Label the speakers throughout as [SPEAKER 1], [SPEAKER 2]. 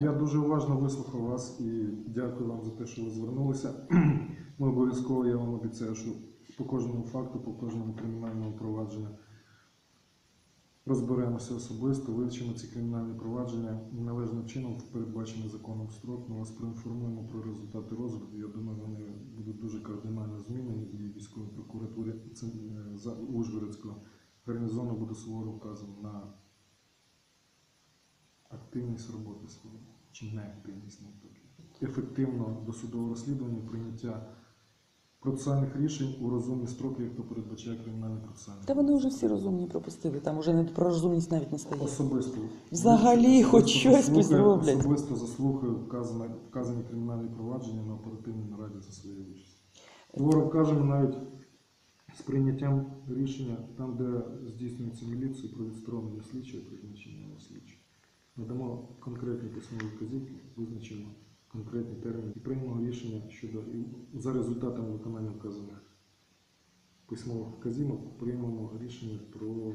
[SPEAKER 1] Я дуже уважно вислухав вас і дякую вам за те, що ви звернулися. Ми обов'язково, я вам обіцяю, що по кожному факту, по кожному кримінальному провадженню розберемося особисто, вивчимо ці кримінальні провадження і належним чином в законом строк. Ми вас проінформуємо про результати розгляду. Я думаю, вони будуть дуже кардинально змінені в дії військової прокуратури Це, е, Ужгородського гарнізону буде суворо вказано на активність роботи своєї чи неактивність навпаки. Ефективно досудове розслідування, прийняття процесуальних рішень у розумні строки, як то передбачає кримінальний процесуальний.
[SPEAKER 2] Та вони вже всі розумні пропустили. Там вже не про розумність навіть не стає.
[SPEAKER 1] Особисто.
[SPEAKER 2] Взагалі, хоч щось зроблять.
[SPEAKER 1] Особисто заслухаю вказане, вказані кримінальні провадження на оперативній нараді за своєю участю. Творо вкажемо навіть з прийняттям рішення там, де здійснюється міліція про відсторонення слідчого призначення слідчого. Надамо конкретні письмові вказівки, визначимо конкретні терміни і приймемо рішення щодо за результатами виконання вказаних письмових вказівок приймемо рішення про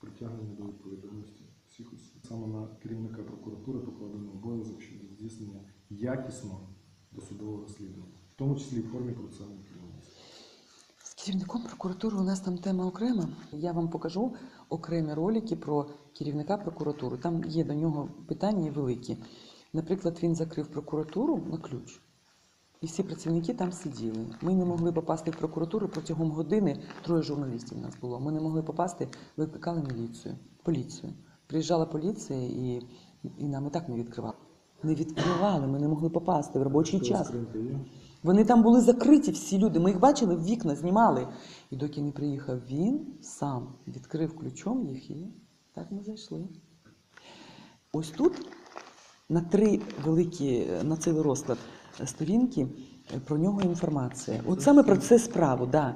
[SPEAKER 1] притягнення до відповідальності всіх осіб. Саме на керівника прокуратури покладено обов'язок щодо здійснення якісного досудового розслідування, в тому числі в формі процесуальної керівництва.
[SPEAKER 2] Керівником прокуратури у нас там тема окрема. Я вам покажу окремі ролики про керівника прокуратури. Там є до нього питання великі. Наприклад, він закрив прокуратуру на ключ. І всі працівники там сиділи. Ми не могли попасти в прокуратуру протягом години. Троє журналістів у нас було. Ми не могли попасти, викликали міліцію, поліцію. Приїжджала поліція і, і нам і так не відкривали. Не відкривали, ми не могли попасти в робочий час. Вони там були закриті, всі люди. Ми їх бачили в вікна, знімали. І доки не приїхав він сам відкрив ключом їх і так ми зайшли. Ось тут на три великі, на цілий розклад сторінки про нього інформація. От саме про це справу, да.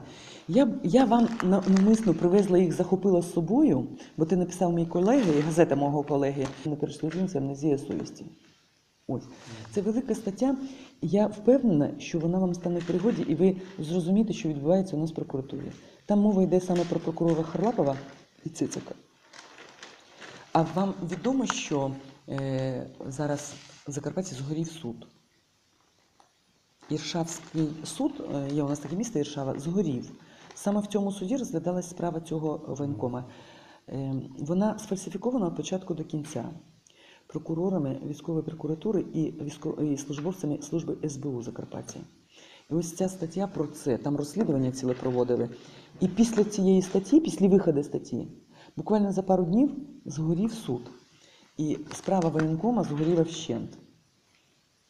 [SPEAKER 2] Я, я вам на- навмисно привезла їх, захопила з собою, бо ти написав мій колега, і газета мого колеги на переслужинця амнезія совісті. Ось. Це велика стаття. Я впевнена, що вона вам стане в пригоді, і ви зрозумієте, що відбувається у нас в прокуратурі. Там мова йде саме про прокурора Харлапова і Цицика. А вам відомо, що е, зараз в Закарпатті згорів суд. Іршавський суд, е, є у нас таке місто Іршава, згорів. Саме в цьому суді розглядалась справа цього воєнкома. Е, Вона сфальсифікована від початку до кінця прокурорами військової прокуратури і, і службовцями служби СБУ Закарпаття. І ось ця стаття про це, там розслідування ціле проводили. І після цієї статті, після виходу статті, буквально за пару днів згорів суд. І справа воєнкома згоріла вщент.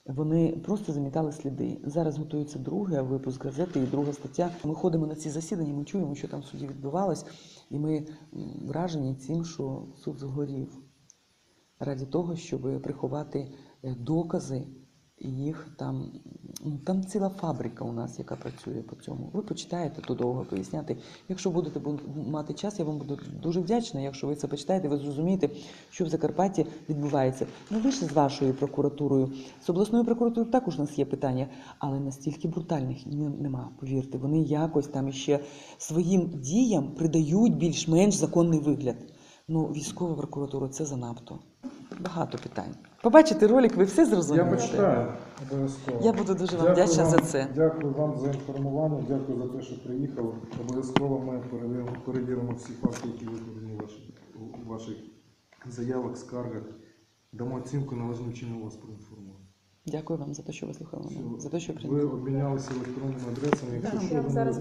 [SPEAKER 2] Вони просто замітали сліди. Зараз готується другий випуск газети і друга стаття. Ми ходимо на ці засідання, ми чуємо, що там в суді відбувалось, і ми вражені цим, що суд згорів раді того, щоб приховати е, докази їх там. ну, Там ціла фабрика у нас, яка працює по цьому. Ви почитаєте тут довго поясняти. Якщо будете бу- мати час, я вам буду дуже вдячна. Якщо ви це почитаєте, ви зрозумієте, що в Закарпатті відбувається. Ну ви ж з вашою прокуратурою, з обласною прокуратурою також у нас є питання, але настільки брутальних ні- нема. Повірте, вони якось там іще своїм діям придають більш-менш законний вигляд. Ну, військова прокуратура це занадто. Багато питань. Побачите ролик, ви все
[SPEAKER 1] Я
[SPEAKER 2] зрозумієте.
[SPEAKER 1] почитаю обов'язково.
[SPEAKER 2] Я буду дуже вам
[SPEAKER 1] Дякую
[SPEAKER 2] вдячна
[SPEAKER 1] вам-
[SPEAKER 2] за це.
[SPEAKER 1] Дякую вам за інформування, дякую за те, що приїхали. Обов'язково ми перевіримо, перевіримо всі факти, які викладені у ваших, у ваших заявах, скаргах. Дамо оцінку належним чином вас проінформуємо.
[SPEAKER 2] Дякую вам за те, що ви слухали мене, за те, що
[SPEAKER 1] Ви обмінялися електронними адресами. Якщо
[SPEAKER 2] Да,
[SPEAKER 1] що,
[SPEAKER 2] я
[SPEAKER 1] ви
[SPEAKER 2] зараз